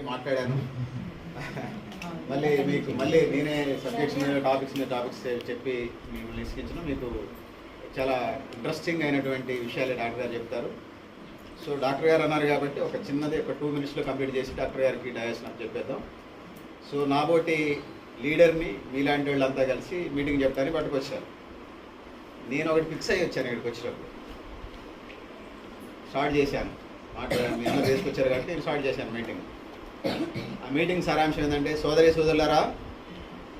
మాట్లాడాను. మళ్ళీ మీకు మళ్ళీ నేనే సబ్జెక్ట్స్ మీద టాపిక్స్ మీద టాపిక్స్ చెప్పి మిమ్మల్ని ఇసుకించిన మీకు చాలా ఇంట్రెస్టింగ్ అయినటువంటి విషయాలు డాక్టర్ గారు చెప్తారు. సో డాక్టర్ గారు అన్నారు కాబట్టి ఒక చిన్నది ఒక టూ మినిట్స్లో కంప్లీట్ చేసి డాక్టర్ గారికి డయాస్ నాకు చెప్పేద్దాం. సో నాబోటి లీడర్ని మీలాంటి వాళ్ళంతా కలిసి మీటింగ్ చెప్తారని పట్టుకొచ్చారు. నేను ఒకటి ఫిక్స్ అయ్యి వచ్చాను ఇక్కడికి వచ్చినప్పుడు స్టార్ట్ చేశాను. మాట్లాడాను. మీ అందరూ తీసుకొచ్చారు కాబట్టి నేను స్టార్ట్ చేశాను మీటింగ్ ఆ మీటింగ్ సారాంశం ఏంటంటే సోదరి సోదరులరా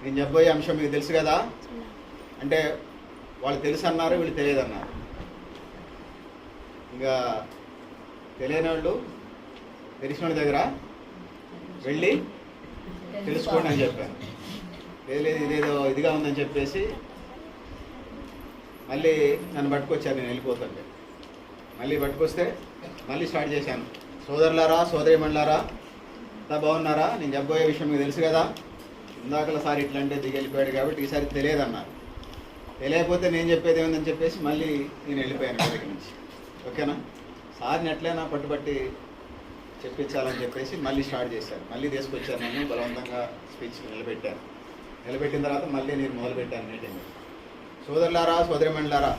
నేను చెప్పబోయే అంశం మీకు తెలుసు కదా? అంటే వాళ్ళు తెలుసు అన్నారు వీళ్ళు తెలియదన్నారు. ఇంకా తెలియని వాళ్ళు తెలిసిన వాళ్ళ దగ్గర వెళ్ళి తెలుసుకోండి అని చెప్పాను. లేదు లేదు ఇదేదో ఇదిగా ఉందని చెప్పేసి మళ్ళీ నన్ను పట్టుకొచ్చాను నేను వెళ్ళిపోతుంటే. మళ్ళీ పట్టుకొస్తే మళ్ళీ స్టార్ట్ చేశాను. సోదరులారా సోదరిమణులారా అంతా బాగున్నారా? నేను చెప్పబోయే విషయం మీకు తెలుసు కదా. ఇందాకలసారి సారి దిగి వెళ్ళిపోయాడు కాబట్టి ఈసారి తెలియదన్నారు. తెలియకపోతే నేను చెప్పేది ఏముందని చెప్పేసి మళ్ళీ నేను వెళ్ళిపోయాను దగ్గర నుంచి. ఓకేనా? సార్ని ఎట్లయినా పట్టుబట్టి చెప్పించాలని చెప్పేసి మళ్ళీ స్టార్ట్ చేశాను మళ్ళీ తీసుకొచ్చాను నేను బలవంతంగా స్పీచ్ నిలబెట్టాను నిలబెట్టిన తర్వాత మళ్ళీ నేను మొదలుపెట్టాను మీటింగ్. సోదరులారా సోదరిమణులారా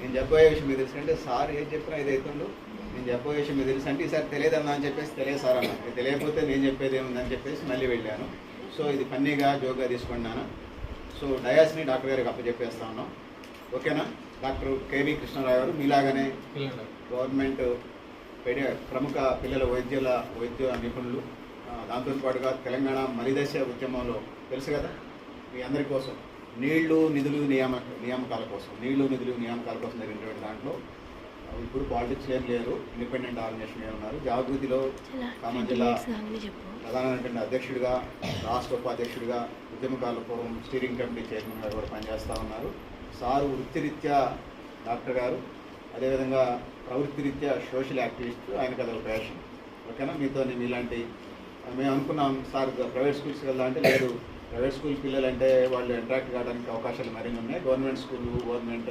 నేను చెప్పబోయే విషయం మీకు తెలుసుకంటే సార్ ఏం చెప్పినా ఇది అవుతుండో నేను చెప్పబోయే విషయం మీకు తెలుసు. అంటే ఈసారి తెలియదన్నా అని చెప్పేసి తెలియదు సార్ అన్న తెలియకపోతే నేను చెప్పేది ఏముందని చెప్పేసి మళ్ళీ వెళ్ళాను. సో ఇది ఫన్నీగా జోక్గా తీసుకున్నాను సో డయాస్ని డాక్టర్ గారికి అప్పచెప్పేస్తా ఉన్నాం. ఓకేనా? డాక్టర్ కేవీ కృష్ణరావు గారు మీలాగానే గవర్నమెంట్ పెడి ప్రముఖ పిల్లల వైద్యుల వైద్య నిపుణులు ఆ, దాంతో పాటుగా తెలంగాణ మలిదశ ఉద్యమంలో తెలుసు కదా? మీ అందరి కోసం. నీళ్ళు నిధులు నియామక నియామకాల కోసం. నీళ్ళు నిధులు నియామకాల కోసం జరిగినటువంటి దాంట్లో ఇప్పుడు పాలిటిక్స్ ఏం లేరు ఇండిపెండెంట్ ఆర్గనైజేషన్ ఉన్నారు జాగృతిలో ఖమ్మం జిల్లా ప్రధానమైనటువంటి అధ్యక్షుడిగా రాష్ట్ర ఉపాధ్యక్షుడిగా ఉద్యమకాల ఫోరం స్టీరింగ్ కమిటీ చైర్మన్ గారు కూడా పనిచేస్తూ ఉన్నారు. సారు వృత్తిరీత్యా డాక్టర్ గారు అదేవిధంగా ప్రవృత్తిరీత్యా సోషల్ యాక్టివిస్ట్ ఆయనకు అదొక ప్యాషన్ ఓకేనా? మీతో మీలాంటి మేము అనుకున్నాం సార్ ప్రైవేట్ స్కూల్స్కి వెళ్దాం అంటే లేదు. ప్రైవేట్ స్కూల్ పిల్లలు అంటే వాళ్ళు ఇంటరాక్ట్ కావడానికి అవకాశాలు మరిన్ని ఉన్నాయి. గవర్నమెంట్ స్కూల్ గవర్నమెంట్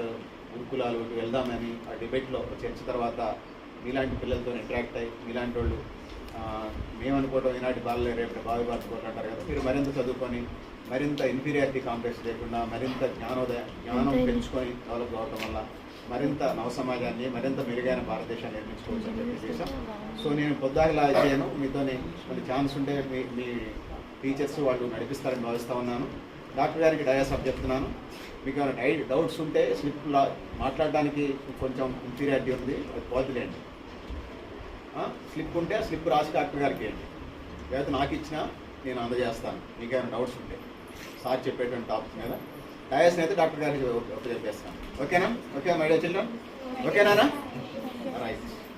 గురుకులాలు ఇటు వెళ్దామని ఆ డిబేట్లో చర్చ తర్వాత మీలాంటి పిల్లలతో ఇంటరాక్ట్ అయ్యి మీలాంటి వాళ్ళు ఆ, మేము అనుకోవడం ఈనాటి బాలలే రేపు బావి బాదుకోవడం అంటారు కదా. మీరు మరింత చదువుకొని మరింత ఇన్ఫీరియారిటీ కాంప్లెక్స్ లేకుండా మరింత జ్ఞానోదయ జ్ఞానం పెంచుకొని డెవలప్ అవడం వల్ల మరింత నవ సమాజాన్ని మరింత మెరుగైన భారతదేశాన్ని నిర్మించుకోవచ్చు అని చెప్పి చేశాం. సో నేను పొద్దాకలా చేయను. మీతోని కొన్ని ఛాన్స్ ఉంటే మీ మీ టీచర్స్ వాళ్ళు నడిపిస్తారని భావిస్తూ ఉన్నాను. డాక్టర్ గారికి డయాస్ అప్ చెప్తున్నాను. మీకు ఏమైనా డై డౌట్స్ ఉంటే స్లిప్లా మాట్లాడడానికి కొంచెం ఇన్ఫీరియారిటీ ఉంది. అది పోతులేండి స్లిప్ ఉంటే స్లిప్ రాసి డాక్టర్ గారికి ఇవ్వండి. లేకపోతే నాకు ఇచ్చినా నేను అందజేస్తాను. మీకు ఏమైనా డౌట్స్ ఉంటే. సార్ చెప్పేటువంటి టాపిక్ మీద. డయాస్ అయితే డాక్టర్ గారికి చెప్పేస్తాను ఓకేనా? Okay my children? ఓకేనా రైట్.